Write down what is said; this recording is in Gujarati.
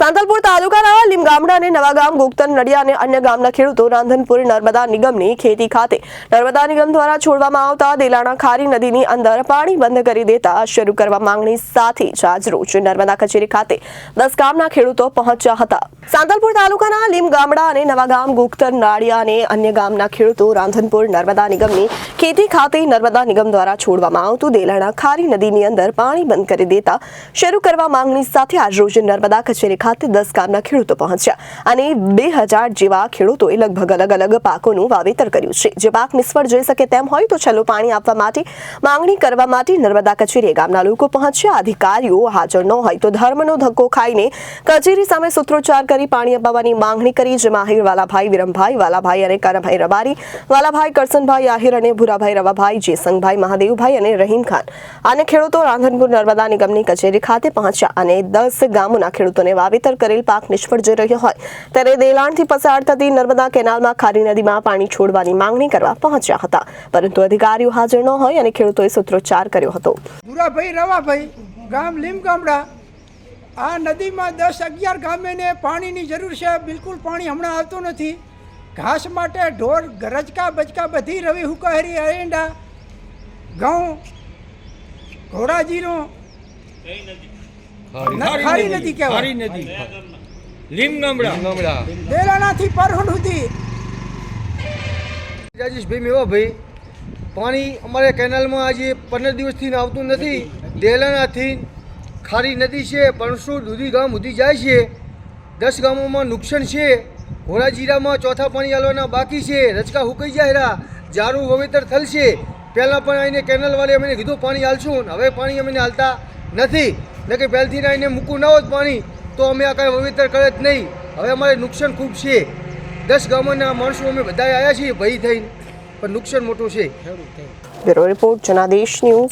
સાંતલપુર તાલુકાના લીમ ગામડા અને નવાગામ ગોકતન નડિયા અને અન્ય ગામના ખેડૂતો રાંધનપુર નર્મદા નિગમની ખેતી ખાતે નર્મદા નિગમ દ્વારા છોડવામાં આવતા દેલાણા ખારી નદીની અંદર પાણી બંધ કરી દેતા શરૂ કરવા માંગણી સાથે જ આજરોજ નર્મદા કચેરી ખાતે દસ ગામના ખેડૂતો પહોંચ્યા હતા. સાંતલપુર તાલુકાના લીમ ગામડા અને નવાગામ ગોકતન નાળિયા અને અન્ય ગામના ખેડૂતો રાંધનપુર નર્મદા નિગમની ખેતી ખાતે નર્મદા નિગમ દ્વારા છોડવામાં આવતું દેલાણા ખારી નદીની અંદર પાણી બંધ કરી દેતા શરૂ કરવા માંગણી સાથે આજરોજ નર્મદા કચેરી ખાતે દસ ગામના ખેડૂતો પહોંચ્યા અને બે હજાર જેવા ખેડૂતોએ લગભગ અલગ અલગ પાકોનું વાવેતર કર્યું છે. જે પાક નિષ્ફળ જઈ શકે તેમ હોય તો છેલ્લું પાણી આપવા માટે, માંગણી કરવા માટે નર્મદા કચેરીએ ગામના લોકો પહોંચ્યા. અધિકારીઓ હાજર ન હોય તો ધર્મનો ધક્કો ખાઈને કચેરી સામે સૂત્રોચ્ચાર કરી પાણી અપાવવાની માંગણી કરી, જેમાં આહિર વાલાભાઈ, વિરમભાઈ વાલાભાઈ અને કાનાભાઈ રબારી, વાલાભાઈ કરસનભાઈ આહિર અને ભૂરાભાઈ રવાભાઈ, જેસંગભાઈ મહાદેવભાઈ અને રહીમ ખાન. અને ખેડૂતો રાંધનપુર નર્મદા નિગમની કચેરી ખાતે પહોંચ્યા અને દસ ગામોના ખેડૂતોને વાવેતર કરેલ પાક નિષ્ફળ જઈ રહ્યો હોય, ત્યારે દેલાણથી પસાર થતી નર્મદા કેનાલમાં ખારી નદીમાં પાણી છોડવાની માંગણી કરવા પહોંચ્યા હતા. પરંતુ અધિકારીઓ હાજર ન હોય અને ખેડૂતોએ સૂત્રોચ્ચાર કર્યો હતો. ભૂરાભાઈ રવાભાઈ, ગામ લીમ ગામડા આ નદીમાં દસ અગિયાર ગામેને પાણીની જરૂર છે. બિલકુલ પાણી હમણાં આવતું નથી. ઘાસ માટે ઢોર રજકા બચકા બધી રવિ હુકાહરી અરેંડા ઘઉં ઘોડાજીનો ખારી નદી. કહેવાય. ખારી નદી. લીમ ગામડા ગામડા દેલાણાથી પરહોડ સુધી. રાજેશભાઈ મેવાભાઈ પાણી અમારે કેનાલમાં આજે પંદર દિવસથી આવતું નથી. દેલાણાથી ખારી નદી છે પણસુ દૂધી ગામ સુધી જાય છે. દસ ગામોમાં નુકસાન છે. ઘોડાજીરામાં ચોથા પાણી આલવાના બાકી છે. રચકા હુકાઈ જાય રહ્યા જારું વાવેતર થલશે. પહેલાં પણ આવીને કેનાલવાળે અમને કીધું પાણી હાલશું હવે પાણી અમને હાલતા નથી. ને કે પહેલથી આવીને મૂકવું ના હોત પાણી, તો અમે આ કાંઈ વાવેતર કરે જ નહીં. હવે અમારે નુકસાન ખૂબ છે. દસ ગામોના માણસો અમે બધા આવ્યા છીએ ભય થઈને. પણ નુકસાન મોટું છે. Bureau report Janadesh news.